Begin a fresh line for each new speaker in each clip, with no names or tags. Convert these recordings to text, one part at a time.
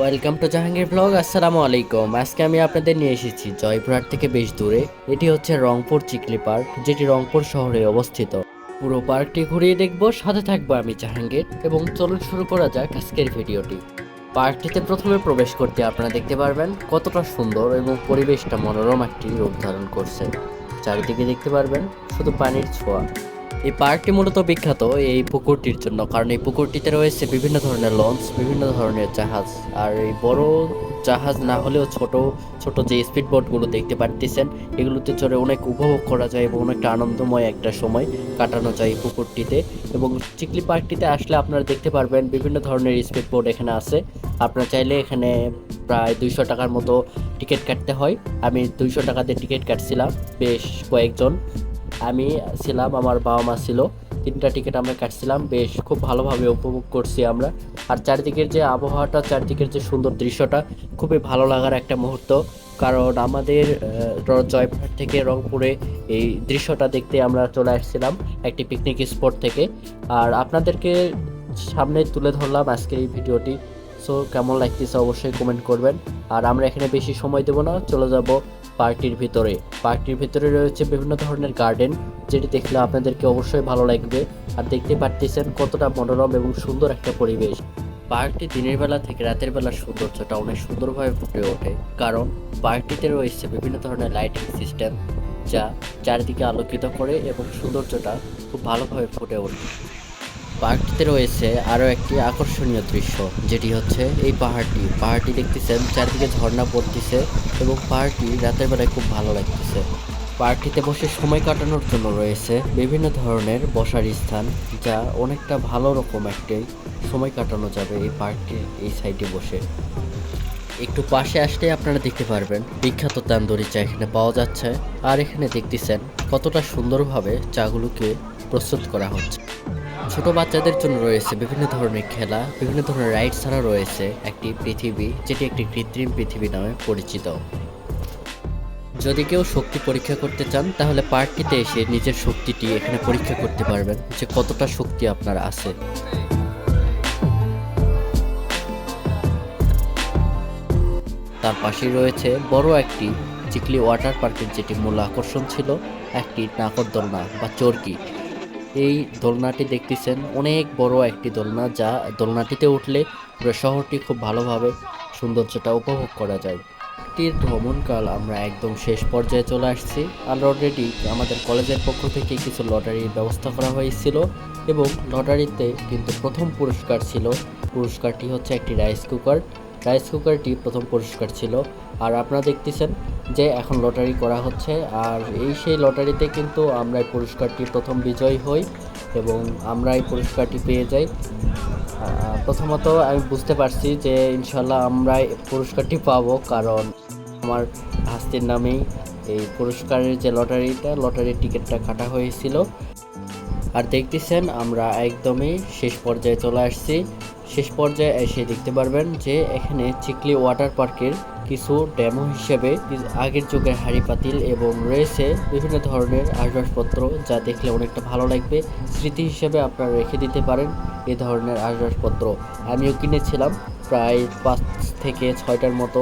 Welcome to Jahangir blog আসসালামু আলাইকুম আজকে আমি আপনাদের নিয়ে এসেছি জয়পুরহাট থেকে বেশ দূরে। এটি হচ্ছে রংপুর চিকলি পার্ক, যেটি রংপুর শহরে অবস্থিত। পুরো পার্কটি ঘুরিয়ে দেখব, সাথে থাকব আমি জাহাঙ্গীর। এবং চলুন শুরু করা যাক আজকের ভিডিওটি। পার্কটিতে প্রথমে প্রবেশ করতে আপনারা দেখতে পারবেন কতটা সুন্দর এবং পরিবেশটা মনোরম একটি রূপ ধারণ করছে। চারিদিকে দেখতে পারবেন শুধু পানির ছোঁয়া। এই পার্কটি মূলত বিখ্যাত এই পুকুরটির জন্য, কারণ এই পুকুরটিতে রয়েছে বিভিন্ন ধরনের লঞ্চ, বিভিন্ন ধরনের জাহাজ। আর এই বড় জাহাজ না হলেও ছোট ছোট যে স্পিড বোটগুলো দেখতে পারতেছেন, এগুলোতে চড়ে অনেক উপভোগ করা যায় এবং অনেকটা আনন্দময় একটা সময় কাটানো যায় এই পুকুরটিতে। এবং চিকলি পার্কটিতে আসলে আপনারা দেখতে পারবেন বিভিন্ন ধরনের স্পিড বোট এখানে আছে। আপনারা চাইলে এখানে প্রায় দুইশো টাকার মতো টিকিট কাটতে হয়। আমি দুইশো টাকা দিয়ে টিকিট কাটছিলাম, বেশ কয়েকজন। আমি ছিলাম আমার বাবা মা ছিল। তিনটা টিকিট আমরা কাটছিলাম। বেশ খুব ভালোভাবে উপভোগ করছি আমরা। আর চারিদিকের যে আবহাওয়াটা চারিদিকের যে সুন্দর দৃশ্যটা খুবই ভালো লাগার একটা মুহূর্ত। কারণ আমাদের আহ, র- জয়পুরহাট থেকে রংপুরে এই দৃশ্যটা দেখতে আমরা চলে আসছিলাম একটি পিকনিক স্পট থেকে। আর আপনাদেরকে সামনে তুলে ধরলাম আজকের এই ভিডিওটি। সো কেমন লাগতেছে অবশ্যই কমেন্ট করবেন। আর আমরা এখানে বেশি সময় দেবো না। চলে যাব পার্কটির ভিতরে। পার্কটির ভিতরে রয়েছে বিভিন্ন ধরনের গার্ডেন, যেটি দেখলে আপনাদেরকে অবশ্যই ভালো লাগবে। আর দেখতে পারতেছেন কতটা মনোরম এবং সুন্দর একটা পরিবেশ। পার্কটি দিনের বেলা থেকে রাতের বেলার সৌন্দর্যটা অনেক সুন্দরভাবে ফুটে ওঠে। কারণ পার্কটিতে রয়েছে বিভিন্ন ধরনের লাইটিং সিস্টেম, যা চারিদিকে আলোকিত করে এবং সৌন্দর্যটা খুব ভালোভাবে ফুটে ওঠে। পার্কটিতে রয়েছে আরও একটি আকর্ষণীয় দৃশ্য, যেটি হচ্ছে এই পাহাড়টি। পাহাড়টি দেখতেছেন চারদিকে ঝর্ণা পড়তেছে এবং পাহাড়টি রাতের বেলায় খুব ভালো লাগতেছে। পার্কটিতে বসে সময় কাটানোর জন্য রয়েছে বিভিন্ন ধরনের বসার স্থান, যা অনেকটা ভালো রকম একটি সময় কাটানো যাবে এই পার্কটির এই সাইডে বসে। একটু পাশে আসলে আপনারা দেখতে পারবেন, বিখ্যাত তান্দুরি চা এখানে পাওয়া যাচ্ছে। আর এখানে দেখতেছেন কতটা সুন্দরভাবে চাগুলোকে প্রস্তুত করা হচ্ছে। ছোট বাচ্চাদের জন্য রয়েছে বিভিন্ন ধরনের খেলা, বিভিন্ন ধরনের রাইড ছাড়া রয়েছে একটি পৃথিবী, যেটি একটি কৃত্রিম পৃথিবী নামে পরিচিত। যদি কেউ শক্তি পরীক্ষা করতে চান, তাহলে পার্কটিতে এসে নিজের শক্তিটি এখানে পরীক্ষা করতে পারবেন যে কতটা শক্তি আপনার আছে। তার পাশেই রয়েছে বড় একটি চিকলি ওয়াটার পার্কের যেটি মূল আকর্ষণ ছিল, একটি নাকর দোলনা বা চরকি। এই দোলনাটি দেখতেছেন অনেক বড় একটি দোলনা যা দোলনাটিতে উঠলে পুরো শহরটি খুব ভালোভাবে সৌন্দর্যটা উপভোগ করা যায়। টির ভ্রমণকাল আমরা একদম শেষ পর্যায়ে চলে আসছি। আর অলরেডি আমাদের কলেজের পক্ষ থেকে কিছু লটারির ব্যবস্থা করা হয়েছিল এবং লটারিতে কিন্তু প্রথম পুরস্কার ছিল। পুরস্কারটি হচ্ছে একটি রাইস কুকার। রাইস কুকারটি প্রথম পুরস্কার ছিল। আর আপনারা দেখতেছেন যে এখন লটারি করা হচ্ছে। আর এই সেই লটারিতে কিন্তু আমরা এই পুরস্কারটি প্রথম বিজয়ী হই এবং আমরা এই পুরস্কারটি পেয়ে যাই। প্রথমত আমি বুঝতে পারছি যে ইনশাল্লাহ আমরা পুরস্কারটি পাবো কারণ আমার হাস্তির নামেই এই পুরস্কারের যে লটারিটা, লটারির টিকিটটা কাটা হয়েছিল। আর দেখতেছেন আমরা একদমই শেষ পর্যায়ে চলে আসছি। শেষ পর্যায়ে এসে দেখতে পারবেন যে এখানে চিকলি ওয়াটার পার্কের কিছু ডেমো হিসেবে আগের যুগের হাড়ি পাতিল এবং রয়েছে বিভিন্ন ধরনের আসবাসপত্র যা দেখলে অনেকটা ভালো লাগবে। স্মৃতি হিসেবে আপনারা রেখে দিতে পারেন এ ধরনের আসবাসপত্র আমিও কিনেছিলাম প্রায় পাঁচ থেকে ছয়টার মতো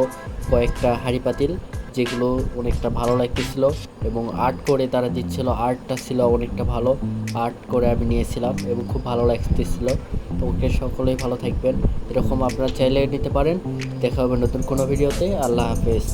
কয়েকটা হাড়ি পাতিল। যেগুলো অনেকটা ভালো লাগতেছিল এবং আর্ট করে তারা দিচ্ছিল আর্টটা ছিল অনেকটা ভালো। আর্ট করে আমি নিয়েছিলাম এবং খুব ভালো লাগতেছিল। ওকে সকলেই ভালো থাকবেন। এরকম আপনারা চাইলে নিতে পারেন। দেখা হবে নতুন কোনো ভিডিওতে আল্লাহ হাফেজ।